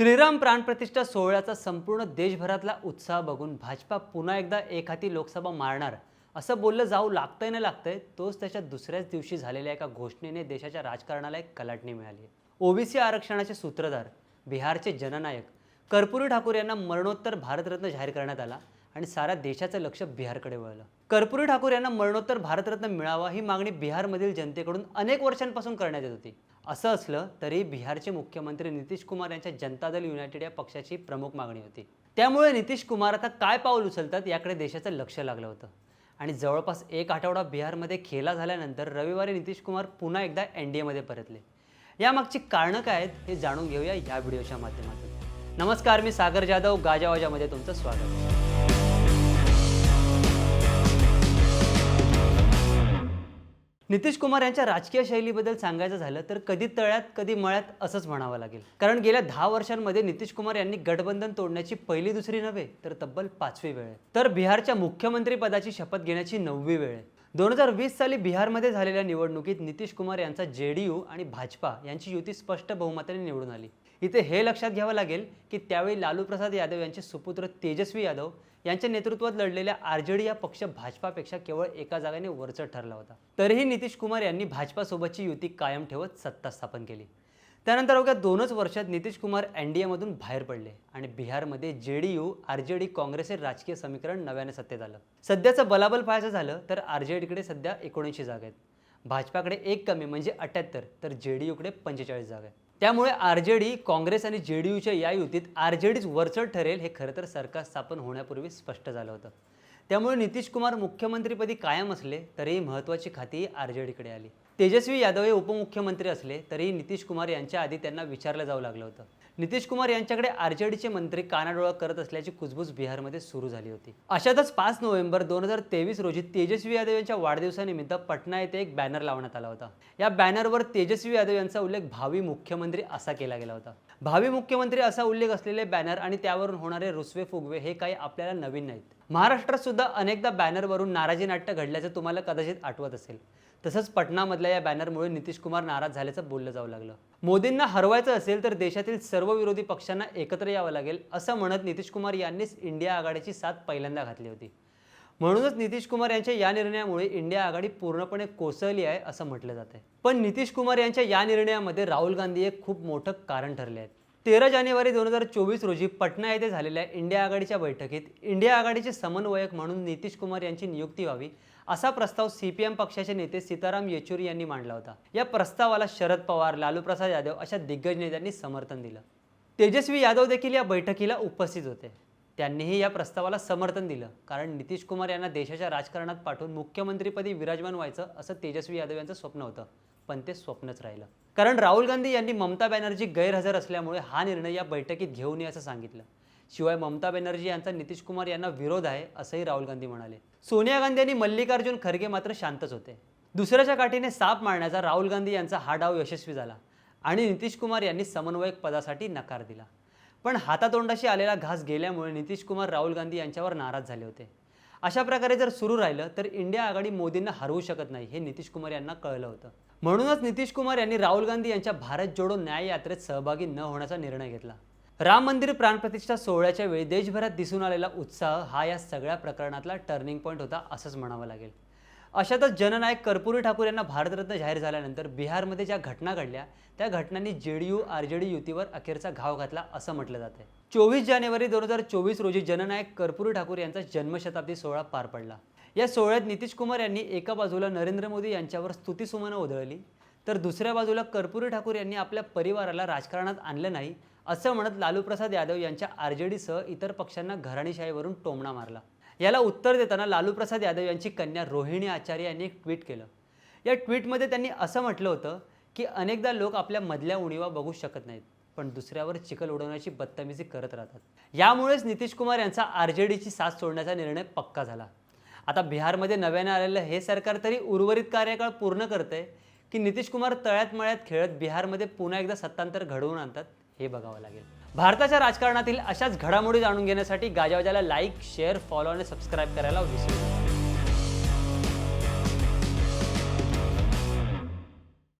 श्रीराम प्राणप्रतिष्ठा सोहळ्याचा संपूर्ण देशभरातला उत्साह बघून भाजपा पुन्हा एकदा एक हाती लोकसभा मारणार असं बोललं जाऊ लागतंय ना लागतंय तोच त्याच्या दुसऱ्याच दिवशी झालेल्या एका घोषणेने देशाच्या राजकारणाला एक कलाटणी मिळाली. ओबीसी आरक्षणाचे सूत्रधार बिहारचे जननायक कर्पुरी ठाकूर यांना मरणोत्तर भारतरत्न जाहीर करण्यात आला आणि साऱ्या देशाचं लक्ष बिहारकडे वळलं. कर्पुरी ठाकूर यांना मरणोत्तर भारतरत्न मिळावा ही मागणी बिहारमधील जनतेकडून अनेक वर्षांपासून करण्यात येत होती. असं असलं तरी बिहारचे मुख्यमंत्री नितीश कुमार यांच्या जनता दल युनायटेड या पक्षाची प्रमुख मागणी होती. त्यामुळे नितीश कुमार आता काय पाऊल उचलतात याकडे देशाचं लक्ष लागलं होतं. आणि जवळपास एक आठवडा बिहारमध्ये खेला झाल्यानंतर रविवारी नितीश कुमार पुन्हा एकदा एन डी एमध्ये परतले. यामागची कारणं काय आहेत हे जाणून घेऊया या व्हिडिओच्या माध्यमातून. नमस्कार मी सागर जाधव गाजावाजामध्ये तुमचं स्वागत. नितीश कुमार यांच्या राजकीय शैलीबद्दल सांगायचं झालं तर कधी तळ्यात कधी मळ्यात असंच म्हणावं लागेल. कारण गेल्या दहा वर्षांमध्ये नितीश कुमार यांनी गठबंधन तोडण्याची पहिली दुसरी नव्हे तर तब्बल पाचवी वेळ आहे. तर बिहारच्या मुख्यमंत्री पदाची शपथ घेण्याची नववी वेळ आहे. दोन हजार वीस साली बिहारमध्ये झालेल्या निवडणुकीत नितीश कुमार यांचा यू आणि भाजपा यांची युती स्पष्ट बहुमताने निवडून आली. इथे हे लक्षात घ्यावं लागेल की त्यावेळी लालू प्रसाद यादव यांचे सुपुत्र तेजस्वी यादव यांच्या नेतृत्वात लढलेल्या आरजेडी या पक्ष भाजपापेक्षा केवळ एका जागाने वरचढ ठरला होता. तरीही नितीश कुमार यांनी भाजपासोबतची युती कायम ठेवत सत्ता स्थापन केली. त्यानंतर अवघ्या दोनच वर्षात नितीश कुमार एन डी एमधून बाहेर पडले आणि बिहारमध्ये J D U R J D Congress हे राजकीय समीकरण नव्याने सत्तेत आलं. सध्याचं बलाबल पाहायचं झालं तर आर जे डीकडे सध्या एकोणऐंशी जागा आहेत. भाजपाकडे एक कमी म्हणजे अठ्याहत्तर तर जे डी यूकडे पंचेचाळीस जागा आहेत. त्यामुळे आर जे डी काँग्रेस आणि जे डी यूच्या या युतीत आर जे डीच वरचढ ठरेल हे खरं तर सरकार स्थापन होण्यापूर्वी स्पष्ट झालं होतं. त्यामुळे नितीश कुमार मुख्यमंत्रीपदी कायम असले तरीही महत्त्वाची खाती आर जे डीकडे आली. तेजस्वी यादव हे उपमुख्यमंत्री असले तरीही नितीश कुमार यांच्या आधी त्यांना विचारलं जाऊ लागलं होतं. नितीश कुमार यांच्याकडे आरजेडीचे मंत्री कानाडोळा करत असल्याची कुजबूज बिहारमध्ये सुरू झाली होती. अशातच पाच नोव्हेंबर दोन हजार तेवीस रोजी तेजस्वी यादव यांच्या वाढदिवसानिमित्त पटना येथे एक बॅनर लावण्यात आला होता. या बॅनरवर तेजस्वी यादव यांचा उल्लेख भावी मुख्यमंत्री असा केला गेला होता. भावी मुख्यमंत्री असा उल्लेख असलेले बॅनर आणि त्यावरून होणारे रुसवे फुगवे हे काही आपल्याला नवीन नाहीत. महाराष्ट्रात सुद्धा अनेकदा बॅनरवरून नाराजी नाट्य घडल्याचं तुम्हाला कदाचित आठवत असेल. तसंच पटनामधल्या या बॅनरमुळे नितीश कुमार नाराज झाल्याचं बोललं जाऊ लागलं. मोदींना हरवायचं असेल तर देशातील सर्व विरोधी पक्षांना एकत्र यावं लागेल असं म्हणत नितीश कुमार यांनीच इंडिया आघाडीची साथ पहिल्यांदा घातली होती. म्हणूनच नितीश कुमार यांच्या या निर्णयामुळे इंडिया आघाडी पूर्णपणे कोसळली आहे असं म्हटलं जातं पण नितीश कुमार यांच्या या निर्णयामध्ये राहुल गांधी एक खूप मोठं कारण ठरले आहेत. तेरा जानेवारी दोन हजार चोवीस रोजी पटना येथे झालेल्या इंडिया आघाडीच्या बैठकीत इंडिया आघाडीचे समन्वयक म्हणून नितीश कुमार यांची नियुक्ती व्हावी असा प्रस्ताव सीपीएम पक्षाचे नेते सीताराम येचुरी यांनी मांडला होता. या प्रस्तावाला शरद पवार लालू प्रसाद यादव अशा दिग्गज नेत्यांनी समर्थन दिलं. तेजस्वी यादव देखील या बैठकीला उपस्थित होते. त्यांनीही या प्रस्तावाला समर्थन दिलं. कारण नितीश कुमार यांना देशाच्या राजकारणात पाठवून मुख्यमंत्रीपदी विराजमान व्हायचं असं तेजस्वी यादव यांचं स्वप्न होतं. पण ते स्वप्नच राहिलं. कारण राहुल गांधी यांनी ममता बॅनर्जी गैरहजर असल्यामुळे हा निर्णय या बैठकीत घेऊ नये असं सांगितलं. शिवाय ममता बॅनर्जी यांचा नितीश कुमार यांना विरोध आहे असंही राहुल गांधी म्हणाले. सोनिया गांधी आणि मल्लिकार्जुन खरगे मात्र शांतच होते. दुसऱ्याच्या काठीने साप मारण्याचा राहुल गांधी यांचा हा डाव यशस्वी झाला आणि नितीश कुमार यांनी समन्वयक पदासाठी नकार दिला. पण हातातोंडाशी आलेला घास गेल्यामुळे नितीश कुमार राहुल गांधी यांच्यावर नाराज झाले होते. अशा प्रकारे जर सुरू राहिलं तर इंडिया आघाडी मोदींना हरवू शकत नाही हे नितीश कुमार यांना कळलं होतं. म्हणूनच नितीश कुमार यांनी राहुल गांधी यांच्या भारत जोडो न्याय यात्रेत सहभागी न होण्याचा निर्णय घेतला. राम मंदिर प्राणप्रतिष्ठा सोहळ्याच्या वेळी देशभरात दिसून आलेला उत्साह हा या सगळ्या प्रकरणातला टर्निंग पॉईंट होता असंच म्हणावं लागेल. अशातच जननायक कर्पुरी ठाकूर यांना भारतरत्न जाहीर झाल्यानंतर बिहारमध्ये ज्या घटना घडल्या त्या घटनांनी जेडीयू आरजेडी युतीवर अखेरचा घाव घातला असं म्हटलं जाते चोवीस जानेवारी दोन हजार चोवीस रोजी जननायक कर्पुरी ठाकूर यांचा जन्मशताब्दी सोहळा पार पडला. या सोहळ्यात नितीश कुमार यांनी एका बाजूला नरेंद्र मोदी यांच्यावर स्तुतीसुमनं उधळली तर दुसऱ्या बाजूला कर्पुरी ठाकूर यांनी आपल्या परिवाराला राजकारणात आणलं नाही असं म्हणत लालूप्रसाद यादव यांच्या आर जे डीसह इतर पक्षांना घराणीशाहीवरून टोमणा मारला. याला उत्तर देताना लालूप्रसाद यादव यांची कन्या रोहिणी आचार्य यांनी एक ट्विट केलं. या ट्विटमध्ये त्यांनी असं म्हटलं होतं की अनेकदा लोक आपल्या मधल्या उणीवा बघू शकत नाहीत पण दुसऱ्यावर चिखल उडवण्याची बदतमीजी करत राहतात. यामुळेच नितीश कुमार यांचा आर जे डीची साथ सोडण्याचा निर्णय पक्का झाला. आता बिहारमध्ये नव्याने आलेलं हे सरकार तरी उर्वरित कार्यकाळ पूर्ण करते की नितीश कुमार तळ्यात मळ्यात खेळत बिहारमध्ये पुन्हा एकदा सत्तांतर घडवून आणतात हे बघावं लागेल. भारताच्या राजकारणातील अशाच घडामोडी जाणून घेण्यासाठी गाजावाजाला लाईक शेअर फॉलो आणि सबस्क्राईब करायला विसरू नका.